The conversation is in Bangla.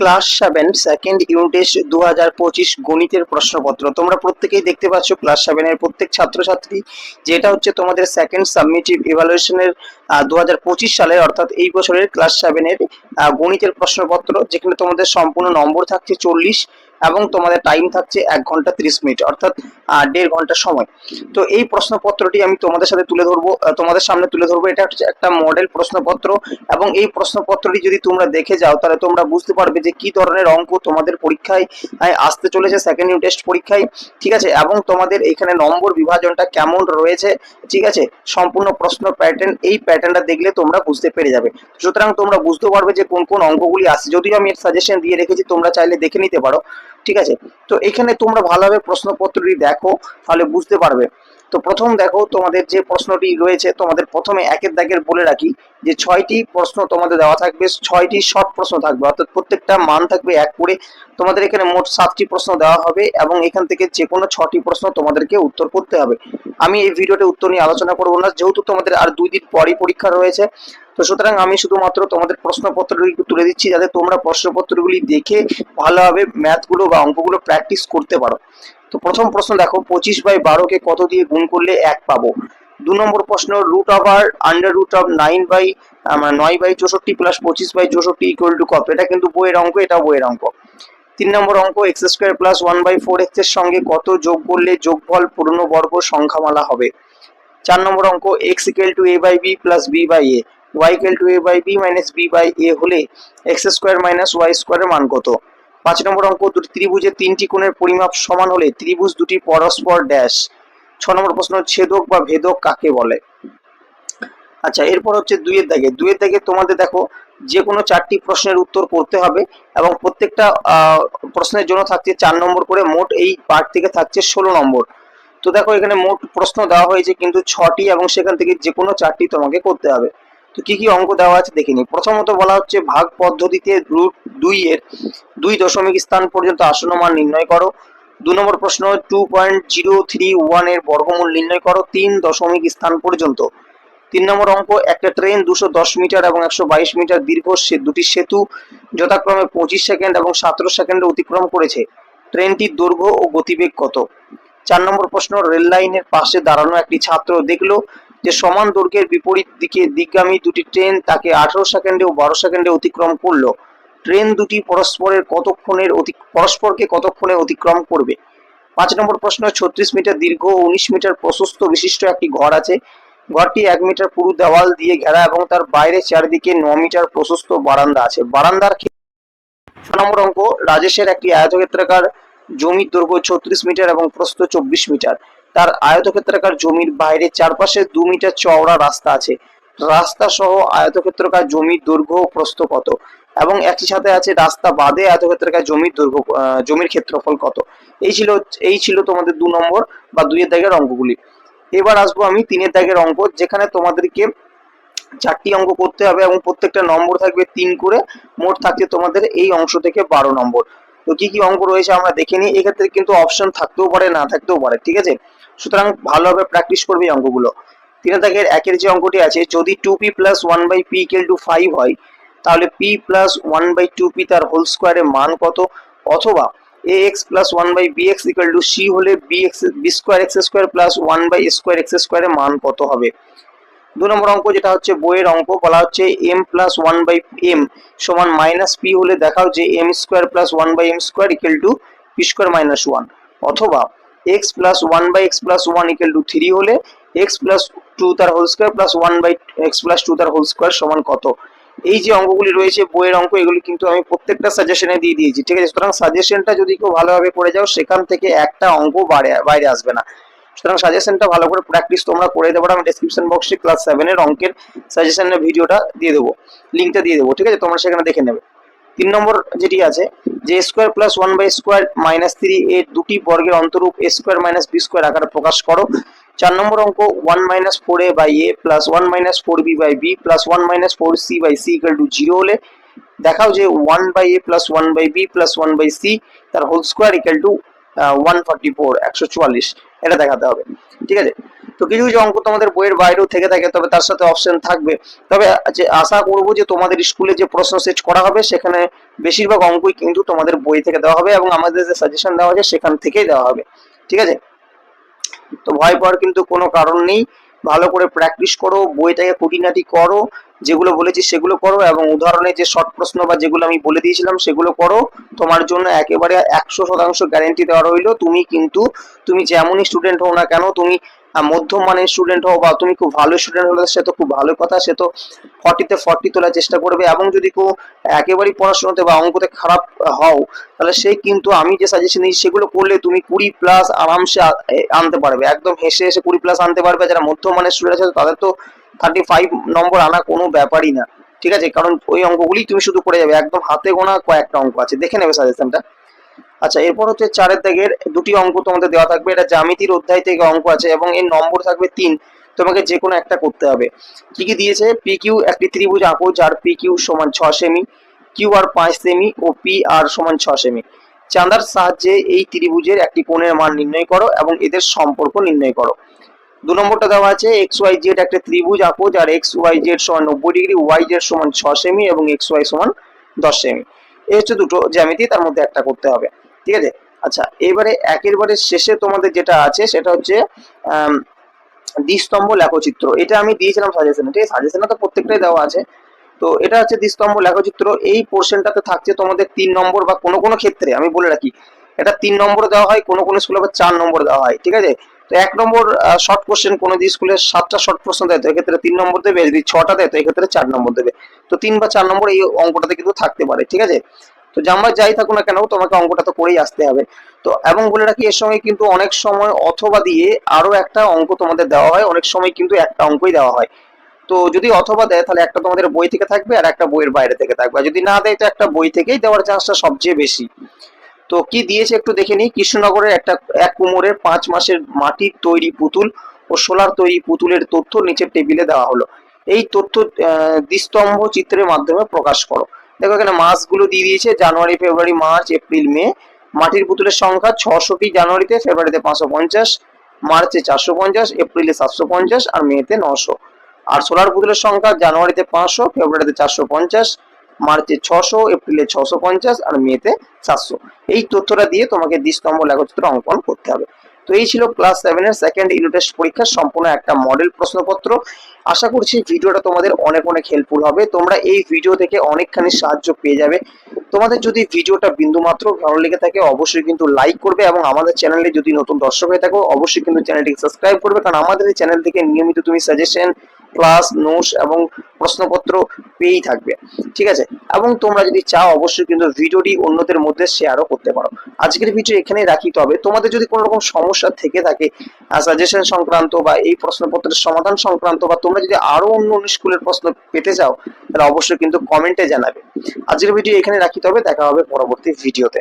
Class seven second unit test দু হাজার পঁচিশ গণিতের প্রশ্নপত্র। তোমরা প্রত্যেকেই দেখতে পাচ্ছ ক্লাস সেভেনের প্রত্যেক ছাত্রছাত্রী, যেটা হচ্ছে তোমাদের সেকেন্ড সাবমিটিভ ইভালুয়েশনের দু হাজার পঁচিশ সালে, অর্থাৎ এই বছরের ক্লাস সেভেনের গণিতের প্রশ্নপত্র, যেখানে তোমাদের সম্পূর্ণ নম্বর থাকছে চল্লিশ। এবং তোমাদের টাইম থাকছে এক ঘণ্টা তিরিশ মিনিট, অর্থাৎ দেড় ঘণ্টা সময়। তো এই প্রশ্নপত্রটি আমি তোমাদের সাথে তুলে ধরবো তোমাদের সামনে তুলে ধরবো। এটা হচ্ছে একটা মডেল প্রশ্নপত্র এবং এই প্রশ্নপত্রটি যদি তোমরা দেখে যাও, তাহলে তোমরা বুঝতে পারবে যে কি ধরনের অঙ্ক তোমাদের পরীক্ষায় আসতে চলেছে সেকেন্ড ইউনিট টেস্ট পরীক্ষায়। ঠিক আছে? এবং তোমাদের এখানে নম্বর বিভাজনটা কেমন রয়েছে? ঠিক আছে? সম্পূর্ণ প্রশ্ন প্যাটার্ন এই প্যাটার্নটা দেখলে তোমরা বুঝতে পেরে যাবে। সুতরাং তোমরা বুঝতে পারবে যে কোন কোন অঙ্কগুলি আসছে। যদিও আমি সাজেশন দিয়ে রেখেছি, তোমরা চাইলে দেখে নিতে পারো। ঠিক আছে? তো এখানে তোমরা ভালোভাবে প্রশ্নপত্রটি দেখো তাহলে বুঝতে পারবে। তো প্রথম দেখো তোমাদের যে প্রশ্নটি রয়েছে, তোমাদের প্রথমে একের দাগের বলে রাখি যে ছয়টি প্রশ্ন তোমাদের দেওয়া থাকবে, ছয়টি শর্ট প্রশ্ন থাকবে, অর্থাৎ প্রত্যেকটা মান থাকবে এক করে। তোমাদের এখানে মোট সাতটি প্রশ্ন দেওয়া হবে এবং এখান থেকে যে কোনো ছটি প্রশ্ন তোমাদেরকে উত্তর করতে হবে। আমি এই ভিডিওতে উত্তর নিয়ে আলোচনা করব না, যেহেতু তোমাদের আর দুই দিন পরই পরীক্ষা রয়েছে, তো সুতরাং আমি শুধুমাত্র তোমাদের প্রশ্নপত্রগুলি তুলে দিচ্ছি, যাতে তোমরা প্রশ্নপত্রগুলি দেখে ভালোভাবে ম্যাথগুলো বা অঙ্কগুলো প্র্যাকটিস করতে পারো। তো প্রথম প্রশ্ন দেখো, পঁচিশ বাই বারোকে কত দিয়ে গুণ করলে এক পাবো? দু নম্বর প্রশ্ন root over under root of nine by নয় বাই চৌষট্টি প্লাস পঁচিশ বাই চৌষট্টি ইকুয়াল টু কত এটা কিন্তু বইয়ের অঙ্ক, এটাও বইয়ের অঙ্ক। তিন নম্বর অঙ্ক X square plus one by four এক্সের সঙ্গে কত যোগ করলে যোগফল পূর্ণবর্গ সংখ্যামালা হবে? চার নম্বর অঙ্ক X equal to A by B plus B by A Y equal to A by B minus B by A হলে এক্স স্কোয়ার মাইনাস ওয়াই স্কোয়ারের মান কত? পাঁচ নম্বর অঙ্ক দুটি ত্রিভুজের তিনটি কোণের পরিমাপ সমান হলে ত্রিভুজ দুটি পরস্পর ড্যাশ ছ নম্বর প্রশ্ন, ছেদক বা ভেদক কাকে বলে? আচ্ছা এরপর হচ্ছে দুইয়ের দাগে। দুইয়ের দাগে তোমাদের দেখো যে কোনো চারটি প্রশ্নের উত্তর করতে হবে এবং প্রত্যেকটা প্রশ্নের জন্য থাকছে চার নম্বর করে মোট এই পার্ট থেকে থাকছে ষোলো নম্বর। তো দেখো, এখানে মোট প্রশ্ন দেওয়া হয়েছে কিন্তু ছটি এবং সেখান থেকে যে কোনো চারটি তোমাকে করতে হবে। তো কি কি অঙ্ক দেওয়া আছে দেখে নিই। প্রথমত বলা হচ্ছে ভাগ পদ্ধতিতে রুট দুই এর দুই দশমিক স্থান পর্যন্ত আসন্ন মান নির্ণয় করো। দু নম্বর প্রশ্ন টু পয়েন্ট জিরো থ্রি ওয়ানের বর্গমূল নির্ণয় করো তিন দশমিক স্থান পর্যন্ত। তিন নম্বর অঙ্ক, একটা ট্রেন দুশো দশ মিটার এবং একশো বাইশ মিটার দীর্ঘ সে দুটি সেতু যথাক্রমে পঁচিশ সেকেন্ড এবং সতেরো সেকেন্ডে অতিক্রম করেছে। ট্রেনটির দৈর্ঘ্য ও গতিবেগ কত? চার নম্বর প্রশ্ন, রেল লাইনের পাশে দাঁড়ানো একটি ছাত্র দেখল। যে সমান দৈর্ঘ্যের বিপরীত দিকে দিকগামী দুটি ট্রেন তাকে আঠারো সেকেন্ডে ও বারো সেকেন্ডে অতিক্রম করল। ট্রেন দুটি পরস্পরের কতক্ষণের পরস্পরকে কতক্ষণে অতিক্রম করবে? পাঁচ নম্বর প্রশ্ন, ছত্রিশ মিটার দীর্ঘ ও উনিশ মিটার প্রশস্ত বিশিষ্ট একটি ঘর আছে। ঘরটি এক মিটার পুরু দেওয়াল দিয়ে ঘেরা এবং তার বাইরে চারিদিকে ন মিটার প্রশস্ত বারান্দা আছে। বারান্দার ছ নম্বর অঙ্ক, রাজেশের একটি আয়তক্ষেত্রাকার জমির দৈর্ঘ্য ছত্রিশ মিটার এবং প্রস্থ চব্বিশ মিটার। তার আয়তক্ষেত্রাকার জমির বাইরে চারপাশে দু মিটার চওড়া রাস্তা আছে। রাস্তা সহ আয়তক্ষেত্রাকার জমির দৈর্ঘ্য প্রস্থ কত? এবং একই সাথে আছে রাস্তা বাদে আয়তক্ষেত্রাকার জমির দৈর্ঘ্য জমির ক্ষেত্রফল কত? এই ছিল এই ছিল তোমাদের দু নম্বর বা দুইয়ের দাগের অঙ্কগুলি। এবার আসব আমি তিনের দাগের অঙ্ক, যেখানে তোমাদেরকে চারটি অঙ্ক করতে হবে এবং প্রত্যেকটা নম্বর থাকবে তিন করে, মোট থাকছে তোমাদের এই অংশ থেকে বারো নম্বর। তো কি কি অঙ্ক রয়েছে আমরা দেখে নিই, এক্ষেত্রে কিন্তু অপশন থাকতেও পারে, না থাকতেও পারে, ঠিক আছে? সুতরাং ভালোভাবে প্র্যাকটিস করবে এই অঙ্কগুলো। তিন দাগের একের যে অঙ্কটি আছে, যদি two P plus one by P equal to five হয়, তাহলে P plus one by two P তার হোল স্কোয়ারের মান কত? অথবা A X plus one by B X equal to C হলে B X B square X square plus one by square X স্কোয়ারের মান কত হবে? দু নম্বর অঙ্ক যেটা হচ্ছে বইয়ের অঙ্ক, বলা হচ্ছে M plus one by M সমান মাইনাস পি হলে দেখাও যে M square plus one by M square equal to P square minus one অথবা X plus one by X plus one equal to three হলে এক্স প্লাস টু তার whole square plus one by X plus two তার হোল স্কোয়ার সমান কত? এই যে অঙ্কগুলি রয়েছে, বইয়ের অঙ্ক, এগুলি কিন্তু আমি প্রত্যেকটা সাজেশনে দিয়ে দিয়েছি, ঠিক আছে? সুতরাং সাজেশনটা যদি কেউ ভালোভাবে করে যাও, সেখান থেকে একটা অঙ্ক বাইরে আসবে না। সুতরাং সাজেশনটা ভালো করে প্র্যাকটিস তোমরা করে দেবো আমি ডেসক্রিপশন বক্সে ক্লাস সেভেনের অঙ্কের সাজেশনের ভিডিওটা দিয়ে দেবো লিঙ্কটা দিয়ে দেবো, ঠিক আছে? তোমরা সেখানে দেখে নেবে। তিন নম্বর যেটি আছে, যে square plus one by square minus three এর দুটি বর্গের অন্তরূপ A square minus B square আকারে প্রকাশ করো। চার নম্বর অঙ্ক one minus four A by A plus one minus four B by B plus one minus four C by C equal to zero হলে, দেখাও যে one by A plus one by B plus one by C তার whole square equal to one forty four একশো চুয়াল্লিশ, এটা দেখাতে হবে। ঠিক আছে? তো কিছু কিছু অঙ্ক তোমাদের বইয়ের বাইরেও থেকে থাকে, তবে তার সাথে অপশন থাকবে। তবে যে আশা করব যে তোমাদের স্কুলে যে প্রশ্ন সেট করা হবে, সেখানে বেশিরভাগ অঙ্কই কিন্তু তোমাদের বই থেকে দেওয়া হবে এবং আমাদের যে সাজেশন দেওয়া আছে সেখান থেকেই দেওয়া হবে। ঠিক আছে? তো ভয় পাওয়ার কিন্তু কোনো কারণ নেই। ভালো করে প্র্যাকটিস করো, বইটাকে খুঁটিনাটি করো যেগুলো বলেছি সেগুলো করো এবং উদাহরণে যে শর্ট প্রশ্ন বা যেগুলো আমি বলে দিয়েছিলাম সেগুলো করো। তোমার জন্য একেবারে একশো শতাংশ গ্যারেন্টি দেওয়া রইল। তুমি কিন্তু, তুমি যেমনই স্টুডেন্ট হও না কেন, তুমি মধ্যম মানের স্টুডেন্ট হও বা তুমি খুব ভালো স্টুডেন্ট হলে সে তো খুব ভালো কথা, সে তো ফর্টিতে ফর্টি তোলার চেষ্টা করবে এবং যদি কেউ একেবারেই পড়াশোনাতে বা অঙ্কতে খারাপ হও, তাহলে সেই কিন্তু আমি যে সাজেশন দিই সেগুলো করলে তুমি কুড়ি প্লাস আরামসে আনতে পারবে। একদম হেসে হেসে কুড়ি প্লাস আনতে পারবে। যারা মধ্যম মানের স্টুডেন্ট আছে তাদের তো থার্টি ফাইভ নম্বর আনা কোনো ব্যাপারই না। ঠিক আছে? কারণ ওই অঙ্কগুলি তুমি শুধু করে যাবে। একদম হাতে গোনা কয়েকটা অঙ্ক আছে। দেখে নেবে সাজেশনটা আচ্ছা এরপর হচ্ছে চারের দাগের দুটি অঙ্ক তোমাদের দেওয়া থাকবে। এটা জ্যামিতির অধ্যায় থেকে অঙ্ক আছে এবং এর নম্বর থাকবে তিন। তোমাকে যে কোনো একটা করতে হবে। কি কি দিয়েছে? পি কিউ একটি ত্রিভুজ আঁকো, যার পি কিউ সমান ছ সেমি। কিউ আর পাঁচ সেমি ও পি আর সমান ছ সেমি। চাঁদার সাহায্যে এই ত্রিভুজের একটি কোণের মান নির্ণয় করো এবং এদের সম্পর্ক নির্ণয় করো। দু নম্বরটা দেওয়া আছে এক্স ওয়াই জেড একটা ত্রিভুজ আঁকো যার এক্স ওয়াই জেড সমান নব্বই ডিগ্রি ওয়াই জেড সমান ছ সেমি এবং এক্স ওয়াই সমান দশ সেমি। এই হচ্ছে দুটো জ্যামিতি, তার মধ্যে একটা করতে হবে। ঠিক আছে? আচ্ছা এবারে একের বারে শেষে তোমাদের যেটা আছে, সেটা হচ্ছে দ্বিস্তম্ভ লেখচিত্র। এটা আমি দিয়েছিলাম সাজেশনে ঠিক আছে? সাজেশনে তো প্রত্যেকটাই দেওয়া আছে। তো এটা হচ্ছে দ্বিস্তম্ভ লেখচিত্র। এই পোর্শনটাতে থাকছে তোমাদের তিন নম্বর বা কোনো কোনো ক্ষেত্রে, আমি বলে রাখি, এটা তিন নম্বর দেওয়া হয়, কোনো কোনো স্কুলে আবার চার নম্বর দেওয়া হয়, ঠিক আছে? তো এক নম্বর শর্ট কোশ্চেন কোনো যদি স্কুলে সাতটা শর্ট প্রশ্ন দেয়, তো এক্ষেত্রে তিন নম্বর দেবে, যদি ছটা দেয়, তো এক্ষেত্রে চার নম্বর দেবে। তো তিন বা চার নম্বর এই অঙ্কটাতে কিন্তু থাকতে পারে, ঠিক আছে? তো জাম্বা যাই থাকুক না কেন, তোমাকে অঙ্কটা তো করেই আসতে হবে। তো এবং বলে রাখি, এর সঙ্গে কিন্তু অনেক সময় অথবা দিয়ে আরও একটা অঙ্ক তোমাদের দেওয়া হয়, অনেক সময় কিন্তু একটা অঙ্কই দেওয়া হয়। তো যদি অথবা দেয়, তাহলে একটা তোমাদের বই থেকে থাকবে, আর একটা বইয়ের বাইরে থেকে থাকবে। আর যদি না দেয়, তো একটা বই থেকেই দেওয়ার চান্সটা সবচেয়ে বেশি। তো কি দিয়েছে একটু দেখে নিই। কৃষ্ণনগরের একটা, এক কুমোরের পাঁচ মাসের মাটির তৈরি পুতুল ও সোলার তৈরি পুতুলের তথ্য নিচের টেবিলে দেওয়া হলো। এই তথ্য দ্বিস্তম্ভ চিত্রের মাধ্যমে প্রকাশ করো। দেখো এখানে মাসগুলো দিয়ে দিয়েছে, জানুয়ারি, ফেব্রুয়ারি, মার্চ, এপ্রিল, মে। মাটির পুতুলের সংখ্যা ছশোটি, জানুয়ারিতে, ফেব্রুয়ারিতে পাঁচশো পঞ্চাশ, মার্চে চারশো পঞ্চাশ, এপ্রিলে সাতশো পঞ্চাশ আর মেতে নশো। আর সোলার পুতুলের সংখ্যা জানুয়ারিতে পাঁচশো, ফেব্রুয়ারিতে চারশো পঞ্চাশ মার্চে ছশো, এপ্রিলে ছশো পঞ্চাশ আর মেতে সাতশো। এই তথ্যটা দিয়ে তোমাকে দ্বিস্তম্ভ লেখচিত্র অঙ্কন করতে হবে। তো এই ছিল ক্লাস সেভেনের সেকেন্ড ইউনিট টেস্ট পরীক্ষার সম্পূর্ণ একটা মডেল প্রশ্নপত্র। আশা করছি ভিডিওটা তোমাদের অনেক অনেক হেল্পফুল হবে। তোমরা এই ভিডিও থেকে অনেকখানি সাহায্য পেয়ে যাবে। তোমাদের যদি ভিডিওটা বিন্দুমাত্র ভালো লেগে থাকে, অবশ্যই কিন্তু লাইক করবে এবং আমাদের চ্যানেলে যদি নতুন দর্শক হয়ে থাকো, অবশ্যই কিন্তু চ্যানেলটিকে সাবস্ক্রাইব করবে। কারণ আমাদের এই চ্যানেল থেকে নিয়মিত তুমি সাজেশন ক্লাস নোটস এবং প্রশ্নপত্র পেয়েই থাকবে। ঠিক আছে? এবং তোমরা যদি চাও, অবশ্যই কিন্তু ভিডিওটি অন্যদের মধ্যে শেয়ারও করতে পারো। আজকের ভিডিও এখানেই রাখি, তবে তোমাদের যদি কোনো রকম সমস্যা থেকে থাকে সাজেশন সংক্রান্ত বা এই প্রশ্নপত্রের সমাধান সংক্রান্ত বা তোমরা যদি আরও অন্য অন্য স্কুলের প্রশ্ন পেতে চাও, তাহলে অবশ্যই কিন্তু কমেন্টে জানাবে। আজকের ভিডিও এখানে রাখি, তবে দেখা হবে পরবর্তী ভিডিওতে